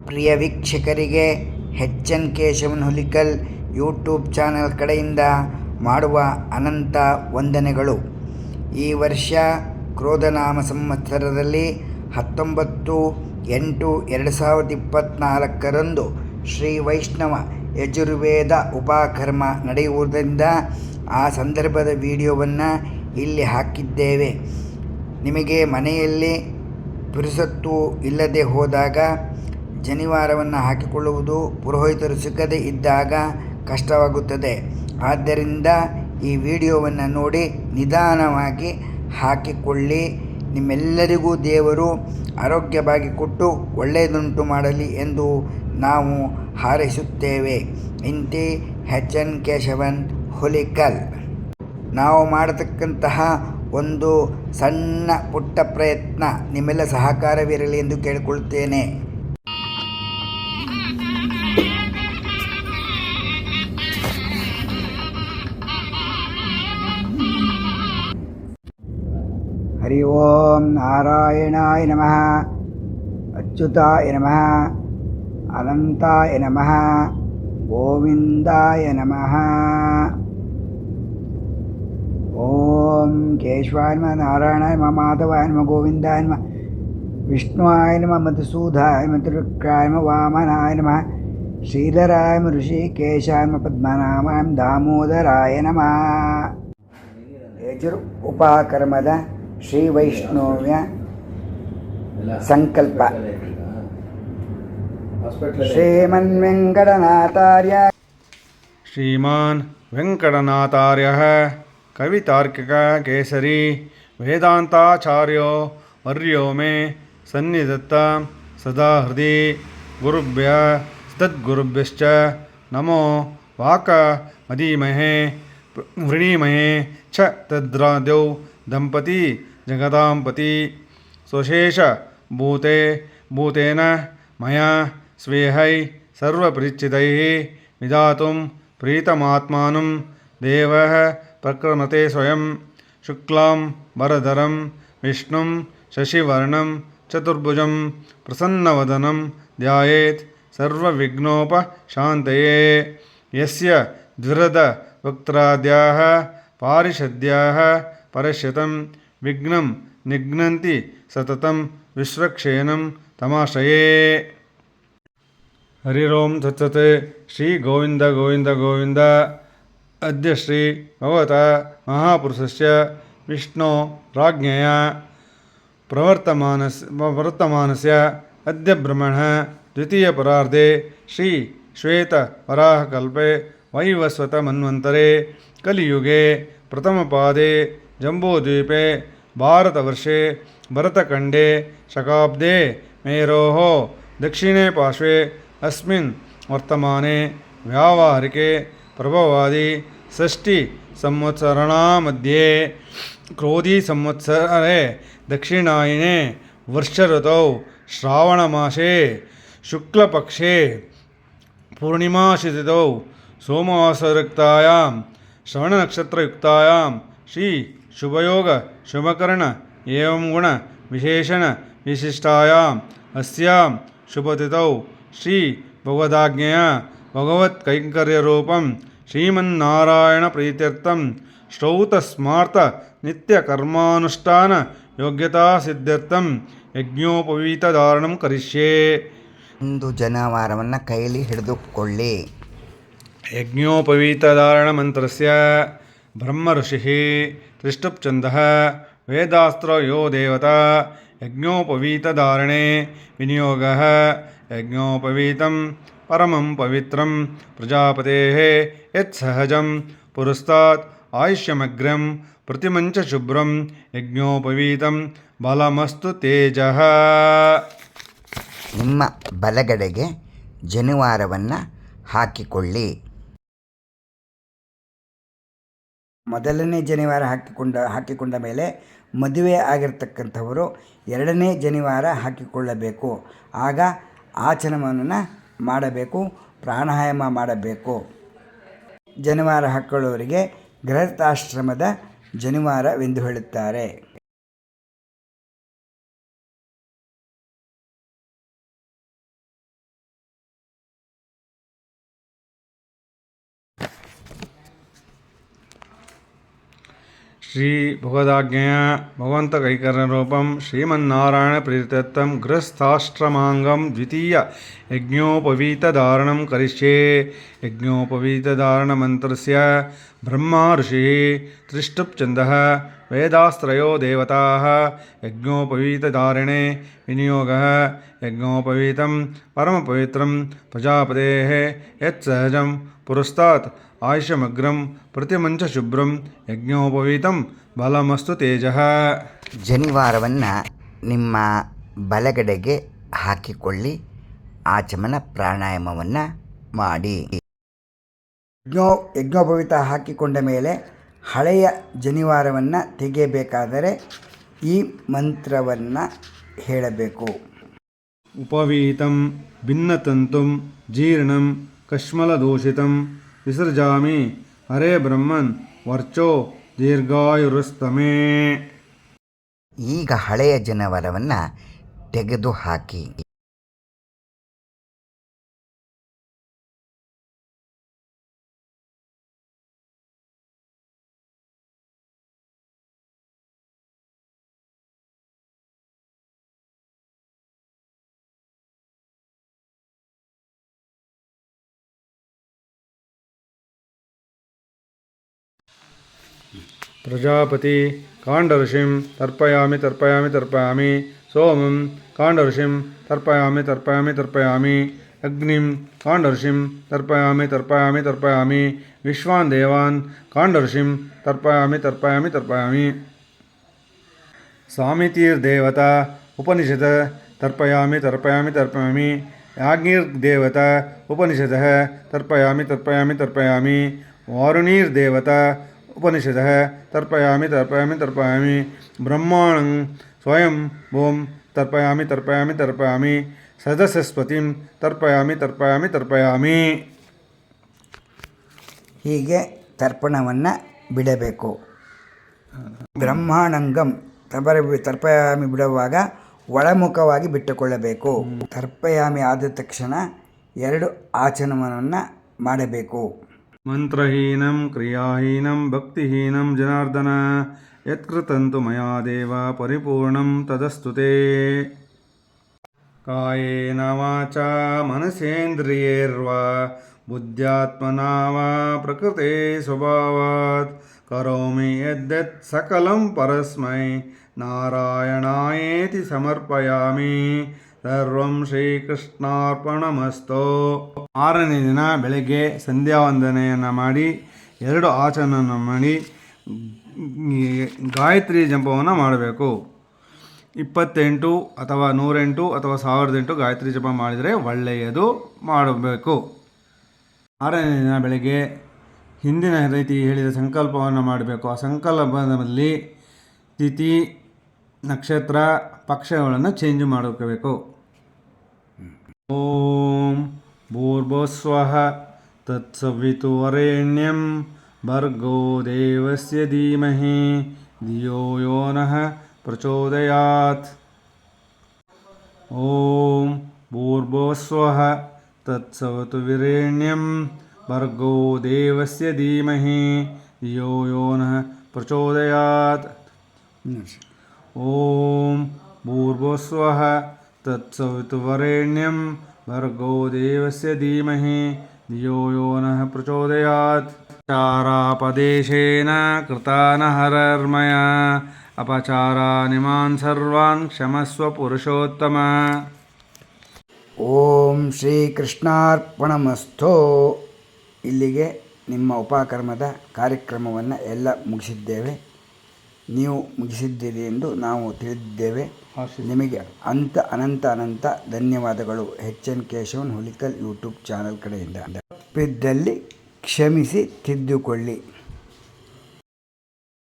ಪ್ರಿಯ ವೀಕ್ಷಕರಿಗೆ H N Keshavan Hulikal YouTube channel ಕಡೆಯಿಂದ ಮಾಡುವ ಅನಂತ ವಂದನೆಗಳು. ಈ ವರ್ಷ ಕ್ರೋಧನಾಮ ಸಂವತ್ಸರದಲ್ಲಿ ಹತ್ತೊಂಬತ್ತು ಎಂಟು ಎರಡು ಸಾವಿರದ ಇಪ್ಪತ್ತ್ನಾಲ್ಕರಂದು ಶ್ರೀ ವೈಷ್ಣವ ಯಜುರ್ವೇದ ಉಪಕರ್ಮ ನಡೆಯುವುದರಿಂದ ಆ ಸಂದರ್ಭದ ವಿಡಿಯೋವನ್ನು ಇಲ್ಲಿ ಹಾಕಿದ್ದೇವೆ. ನಿಮಗೆ ಮನೆಯಲ್ಲಿ ಪುರುಸತ್ತು ಇಲ್ಲದೆ ಹೋದಾಗ ಜನಿವಾರವನ್ನು ಹಾಕಿಕೊಳ್ಳುವುದು ಪುರೋಹಿತರು ಸಿಕ್ಕದೇ ಇದ್ದಾಗ ಕಷ್ಟವಾಗುತ್ತದೆ. ಆದ್ದರಿಂದ ಈ ವಿಡಿಯೋವನ್ನು ನೋಡಿ ನಿಧಾನವಾಗಿ ಹಾಕಿಕೊಳ್ಳಿ. ನಿಮ್ಮೆಲ್ಲರಿಗೂ ದೇವರು ಆರೋಗ್ಯವಾಗಿ ಕೊಟ್ಟು ಒಳ್ಳೆಯದುಂಟು ಮಾಡಲಿ ಎಂದು ನಾವು ಹಾರೈಸುತ್ತೇವೆ. ಇಂತಿ ಹೆಚ್ ಎನ್ ಕೇಶವನ್ ಹುಲಿಕಲ್. ನಾವು ಮಾಡತಕ್ಕಂತಹ ಒಂದು ಸಣ್ಣ ಪುಟ್ಟ ಪ್ರಯತ್ನ ನಿಮ್ಮೆಲ್ಲ ಸಹಕಾರವಿರಲಿ ಎಂದು ಕೇಳಿಕೊಳ್ಳುತ್ತೇನೆ. ಹರಿ ಓಂ ನಾರಾಯಣಾಯ ನಮಃ ಅಚ್ಯುತಾಯ ನಮಃ ಅನಂತಾಯ ನಮಃ ಗೋವಿಂದಾಯ ನಮಃ ಓಂ ಕೇಶವಾಯ ನಮ ನಾರಾಯಣಾಯ ನಮ ಮಾಧವಾಯ ನಮ ಗೋವಿಂದಾಯ ನಮ ವಿಷ್ಣುವಾಯ ನಮ ಮಧುಸೂದಾಯ ನಮ ತ್ರಿವಿಕ್ರಾಯ ನಮ ವಾಮನಾಯ ನಮಃ ಶ್ರೀಧರಾಯ ನಮ ಋಷಿಕೇಶಾಯ ನಮ ಪದ್ಮನಾಭಾಯ ನಮ ದಾಮೋದರಾಯ ನಮಃ श्री वैष्णव्य संकल्प श्रीमन्वेङ्कटनाथार्य श्रीमान् वेङ्कटनाथार्यः कवितार्किककेसरी वेदान्ताचार्यो वर्यो मे सन्निधत्तां सदा हृदि गुरुभ्यः सद्गुरुभ्यश्च नमो वाकमदीमहे वृणीमहे च तद्राद्यौ दम्पती जगदाम्पति स्वशेषभूते भूतेन मया स्वेहै सर्वपरिचितैः विधातुं प्रीतमात्मानं देवः प्रक्रमते स्वयं। शुक्लां वरदरं विष्णुं शशिवर्णं चतुर्भुजं प्रसन्नवदनं ध्यायेत् सर्वविघ्नोपशान्तये। यस्य द्विरदवक्त्राद्याः पारिषद्याः ಪರಶ್ಯತಂ ವಿಘ್ನಂ ನಿಘ್ನಂತಿ ಸತತಂ ವಿಶ್ವಕ್ಷೇನಂ ತಮಾಶ್ರಯೇ ಹರಿರೋಂ ಸತ್ಸತೆ ಶ್ರೀ ಗೋವಿಂದ ಗೋವಿಂದ ಗೋವಿಂದ. ಅದ್ಯ ಶ್ರೀ ಭಗವತ ಮಹಾಪುರುಷಸ್ಯ ವಿಷ್ಣು ರಾಜ್ಞೆಯ ಪ್ರವರ್ತಮಾನಸ್ ಪ್ರವರ್ತಮಾನಸ್ಯ ಅದ್ಯ ಬ್ರಹ್ಮಣ ದ್ವಿತೀಯ ಪರಾರ್ಧೆ ಶ್ರೀ ಶ್ವೇತ ವರಾಹಕಲ್ಪೆ ವೈವಸ್ವತ ಮನ್ವಂತರೆ ಕಲಿಯುಗೆ ಪ್ರಥಮ ಪಾದೇ जम्बूद्वीपे भारतवर्षे भरतखण्डे शकाब्दे मेरोः दक्षिणे पार्श्वे अस्मिन् वर्तमाने व्यावहारिके प्रभवादि षष्टिसंवत्सरणामध्ये क्रोधीसंवत्सरे दक्षिणायने वर्षऋतौ श्रावणमासे शुक्लपक्षे पूर्णिमाशितिथौ सोमवासयुक्तायां श्रवणनक्षत्रयुक्तायां ಶ್ರೀ ಶುಭಯೋಗ ಶುಭಕರ್ಣ ಏವಂ ಗುಣ ವಿಶೇಷಣ ವಿಶಿಷ್ಟಾಯಾಮ್ ಅಸ್ಯಾಂ ಶುಭತಿಥೌ. ಶ್ರೀ ಭಗವದಾಜ್ಞೆಯ ಭಗವತ್ ಕೈಂಕರ್ಯರೂಪಂ ಶ್ರೀಮನ್ನಾರಾಯಣ ಪ್ರೀತ್ಯರ್ಥಂ. ಶ್ರೌತ ಸ್ಮಾರ್ತ ನಿತ್ಯ ಕರ್ಮಾನುಷ್ಠಾನ ಯೋಗ್ಯತಾ ಸಿದ್ಧರ್ಥಂ. ಯಜ್ಞೋಪವೀತ ಧಾರಣಂ ಕರಿಷ್ಯೆ. ಒಂದು ಜನವಾರವನ್ನು ಕೈಲಿ ಹಿಡಿದುಕೊಳ್ಳಿ. ಯಜ್ಞೋಪವೀತ ಧಾರಣ ಮಂತ್ರಸ್ಯ. ಬ್ರಹ್ಮಋಷಿಃ ತ್ರಿಷ್ಟುಪ್ಚಂದ ವೇದಾಸ್ತ್ರ ಯೋ ದೇವತಾ ಯಜ್ಞೋಪವೀತಧಾರಣೆ ವಿನಿಯೋಗ ಯಜ್ಞೋಪವೀತಂ ಪರಮಂ ಪವಿತ್ರಂ ಪ್ರಜಾಪತೇಃ ಯತ್ಸಹಜಂ ಪುರಸ್ತಾತ್ ಆಯುಷ್ಯಮಗ್ರಂ ಪ್ರತಿಮಂಚ ಶುಭ್ರಂ ಯಜ್ಞೋಪವೀತಂ ಬಲಮಸ್ತು ತೇಜಃ. ನಿಮ್ಮ ಬಲಗಡೆಗೆ ಜನಿವಾರವನ್ನು ಹಾಕಿಕೊಳ್ಳಿ. ಮೊದಲನೇ ಜನಿವಾರ ಹಾಕಿಕೊಂಡ ಹಾಕಿಕೊಂಡ ಮೇಲೆ ಮದುವೆ ಆಗಿರ್ತಕ್ಕಂಥವರು ಎರಡನೇ ಜನಿವಾರ ಹಾಕಿಕೊಳ್ಳಬೇಕು. ಆಗ ಆಚರಣವನ್ನು ಮಾಡಬೇಕು, ಪ್ರಾಣಾಯಾಮ ಮಾಡಬೇಕು. ಜನಿವಾರ ಹಾಕ್ಕೊಳ್ಳೋರಿಗೆ ಗೃಹಸ್ಥಾಶ್ರಮದ ಜನಿವಾರವೆಂದು ಹೇಳುತ್ತಾರೆ. श्रीभुगवदाज्ञया भगवन्तकैकरणरूपं श्रीमन्नारायणप्रीतिदत्तं गृहस्थाश्रमाङ्गं द्वितीय यज्ञोपवीतधारणं करिष्ये। यज्ञोपवीतधारणमन्त्रस्य ब्रह्मा ऋषिः त्रिष्टुप्छन्दः वेदास्त्रयो देवताः यज्ञोपवीतधारणे विनियोगः यज्ञोपवीतं परमपवित्रं प्रजापतेः यत्सहजं पुरस्तात् ಆಯುಷಮಗ್ರಂ ಪ್ರತಿಮಂಚ ಶುಭ್ರಂ ಯಜ್ಞೋಪವೀತಂ ಬಲಮಸ್ತು ತೇಜಃ ಜನಿವಾರವನ್ನು ನಿಮ್ಮ ಬಲಗಡೆಗೆ ಹಾಕಿಕೊಳ್ಳಿ ಆಚಮನ ಪ್ರಾಣಾಯಾಮವನ್ನು ಮಾಡಿ. ಯಜ್ಞೋ ಯಜ್ಞೋಪವೀತ ಹಾಕಿಕೊಂಡ ಮೇಲೆ ಹಳೆಯ ಜನಿವಾರವನ್ನು ತೆಗೆಯಬೇಕಾದರೆ ಈ ಮಂತ್ರವನ್ನು ಹೇಳಬೇಕು. ಉಪವೀತಂ ಭಿನ್ನತಂತುಂ ಜೀರ್ಣಂ ಕಶ್ಮಲದೂಷಿತಂ ವಿಸರ್ಜಾಮಿ ಹರೇ ಬ್ರಹ್ಮನ್ ವರ್ಚೋ ದೀರ್ಘಾಯುರುಸ್ತಮೇ. ಈಗ ಹಳೆಯ ಜನವರವನ್ನು ತೆಗೆದುಹಾಕಿ. प्रजापति काण्डऋषिं तर्पयामि तर्पयामि तर्पयामि। सोमं काण्डऋषिं तर्पयामि तर्पयामि तर्पयामि। अग्निं काण्डऋषिं तर्पयामि तर्पयामि तर्पयामि। विश्वान् देवान् काण्डऋषिं तर्पयामि तर्पयामि तर्पयामि। सामितीर्देवता उपनिषद तर्पयामि तर्पयामि तर्पयामि। याज्ञिर्देवता उपनिषदः तर्पयामि तर्पयामि तर्पयामि। वारुणीर्देवता उपनिषदः तर्पयामि तर्पयामि तर्पयामि ब्रह्माणं स्वयं भूं तर्पयामि तर्पयामि तर्पयामि सदसस्पतिं तर्पयामि तर्पयामि तर्पयामि ಹೀಗೆ ತರ್ಪಣವನ್ನು ಬಿಡಬೇಕು ಬ್ರಹ್ಮಾಣಂಗಂ ತರ್ಪರ ತರ್ಪಯಾಮಿ ಬಿಡುವಾಗ ಒಳಮುಖವಾಗಿ ಬಿಟ್ಟುಕೊಳ್ಳಬೇಕು ತರ್ಪಯಾಮಿ ಆದ ತಕ್ಷಣ ಎರಡು ಆಚರಣವನ್ನು ಮಾಡಬೇಕು मन्त्रहीनं क्रियाहीनं भक्तिहीनं जनार्दन। यत्कृतं तु मया देव परिपूर्णं तदस्तु ते। कायेन वाचा मनसेन्द्रियैर्वा बुद्ध्यात्मना वा प्रकृते स्वभावात्। करोमि यद्यत् सकलं परस्मै नारायणायेति समर्पयामि ಸರ್ವಂ ಶ್ರೀಕೃಷ್ಣಾರ್ಪಣಮಸ್ತು. ಆರನೇ ದಿನ ಬೆಳಗ್ಗೆ ಸಂಧ್ಯಾ ವಂದನೆಯನ್ನು ಮಾಡಿ, ಎರಡು ಆಚರಣೆಯನ್ನು ಮಾಡಿ ಗಾಯತ್ರಿ ಜಪವನ್ನು ಮಾಡಬೇಕು. ಇಪ್ಪತ್ತೆಂಟು ಅಥವಾ ನೂರೆಂಟು ಅಥವಾ ಸಾವಿರದ ಎಂಟು ಗಾಯತ್ರಿ ಜಪ ಮಾಡಿದರೆ ಒಳ್ಳೆಯದು ಮಾಡಬೇಕು. ಆರನೇ ದಿನ ಬೆಳಗ್ಗೆ ಹಿಂದಿನ ರೀತಿ ಹೇಳಿದ ಸಂಕಲ್ಪವನ್ನು ಮಾಡಬೇಕು. ಆ ಸಂಕಲ್ಪದಲ್ಲಿ ತಿಥಿ, ನಕ್ಷತ್ರ, ಪಕ್ಷಗಳನ್ನು ಚೇಂಜ್ ಮಾಡ್ಕೋಬೇಕು. ॐ भूर्वोस्वः तत्सवितुवरेण्यं भर्गो देवस्य धीमहि धियो यो नः प्रचोदयात्। ॐ भूर्भोस्वः तत्सवतु वीरेण्यं भर्गो देवस्य धीमहि धियो यो नः प्रचोदयात्। ॐ भूर्वोस्वः तत्सवितुवरेण्यं भर्गो देवस्य धीमहि धियो यो नः प्रचोदयात् चारापदेशेन कृतान हरर्मया अपचारानिमान् सर्वान् क्षमस्व पुरुषोत्तम ಓಂ ಶ್ರೀ ಕೃಷ್ಣಾರ್ಪಣಮಸ್ಥೋ ಇಲ್ಲಿಗೆ ನಿಮ್ಮ ಉಪಕರ್ಮದ ಕಾರ್ಯಕ್ರಮವನ್ನು ಎಲ್ಲ ಮುಗಿಸಿದ್ದೇವೆ ನೀವು ಮುಗಿಸಿದ್ದೀರಿ ಎಂದು ನಾವು ತಿಳಿದಿದ್ದೇವೆ. ನಿಮಗೆ ಅಂತ ಅನಂತ ಅನಂತ ಧನ್ಯವಾದಗಳು. H N Keshavan Hulikal YouTube channel ಕಡೆಯಿಂದ. ತಪ್ಪಿದ್ದಲ್ಲಿ ಕ್ಷಮಿಸಿ ತಿದ್ದುಕೊಳ್ಳಿ.